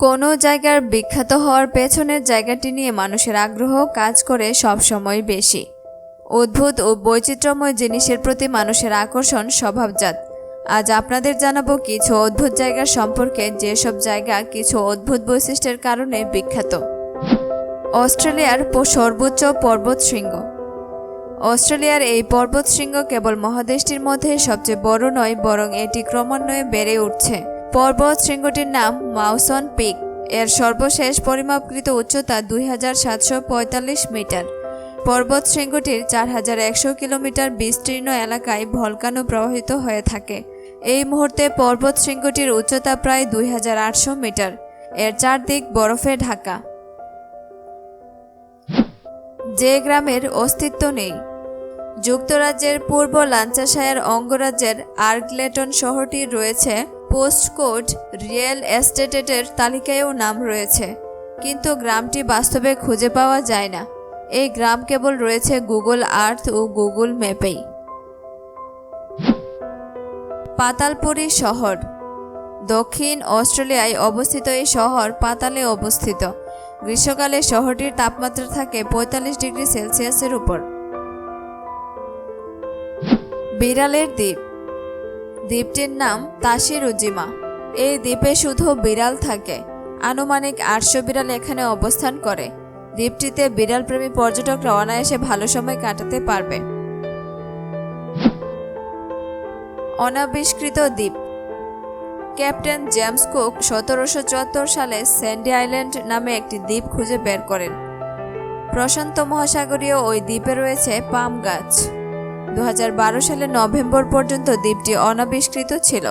কোনো জায়গার বিখ্যাত হওয়ার পেছনের জায়গাটি নিয়ে মানুষের আগ্রহ কাজ করে সবসময় বেশি। অদ্ভুত ও বৈচিত্র্যময় জিনিসের প্রতি মানুষের আকর্ষণ স্বভাবজাত। আজ আপনাদের জানাব কিছু অদ্ভুত জায়গার সম্পর্কে, যেসব জায়গা কিছু অদ্ভুত বৈশিষ্ট্যের কারণে বিখ্যাত। অস্ট্রেলিয়ার সর্বোচ্চ পর্বত শৃঙ্গ। অস্ট্রেলিয়ার এই পর্বত শৃঙ্গ কেবল মহাদেশটির মধ্যে সবচেয়ে বড় নয়, বরং এটি ক্রমান্বয়ে বেড়ে উঠছে। পর্বত শৃঙ্গটির নাম মাউসন পিক। এর সর্বশেষ পরিমাপকৃত উচ্চতা দুই হাজার সাতশো পঁয়তাল্লিশ মিটার। পর্বত শৃঙ্গটির চার হাজার একশো কিলোমিটার বিস্তীর্ণ এলাকায় ভলকানো প্রবাহিত হয়ে থাকে। এই মুহূর্তে পর্বত শৃঙ্গটির উচ্চতা প্রায় দুই হাজার আটশো মিটার। এর চারদিক বরফে ঢাকা। যে গ্রামের অস্তিত্ব নেই। যুক্তরাজ্যের পূর্ব লাঞ্চাশায়ার অঙ্গরাজ্যের আর্গলেটন শহরটির রয়েছে পোস্টকোড রিয়েল এস্টেটের তালিকায়ও নাম রয়েছে, কিন্তু গ্রামটি বাস্তবে খুঁজে পাওয়া যায় না। এই গ্রাম কেবল রয়েছে গুগল আর্থ ও গুগল ম্যাপেই। পাতালপুরি শহর। দক্ষিণ অস্ট্রেলিয়ায় অবস্থিত এই শহর পাতালে অবস্থিত। গ্রীষ্মকালে শহরটির তাপমাত্রা থাকে পঁয়তাল্লিশ ডিগ্রি সেলসিয়াসের উপর। বিড়ালের দ্বীপ। দ্বীপটির নাম তাসিরুজিমা এই দ্বীপে শুধু বিড়াল থাকে। আনুমানিক আটশো বিড়াল এখানে অবস্থান করে। দ্বীপটিতে বিড়াল বিড়ালপ্রেমী পর্যটকরা অনায়াসে ভালো সময় কাটাতে পারবে। অনাবিষ্কৃত দ্বীপ। ক্যাপ্টেন জেমস কুক সতেরোশো চুয়াত্তর সালে স্যান্ডি আইল্যান্ড নামে একটি দ্বীপ খুঁজে বের করেন। প্রশান্ত মহাসাগরীয় ওই দ্বীপে রয়েছে পাম গাছ। দু হাজার বারো সালের নভেম্বর পর্যন্ত দ্বীপটি অনাবিষ্কৃত ছিল।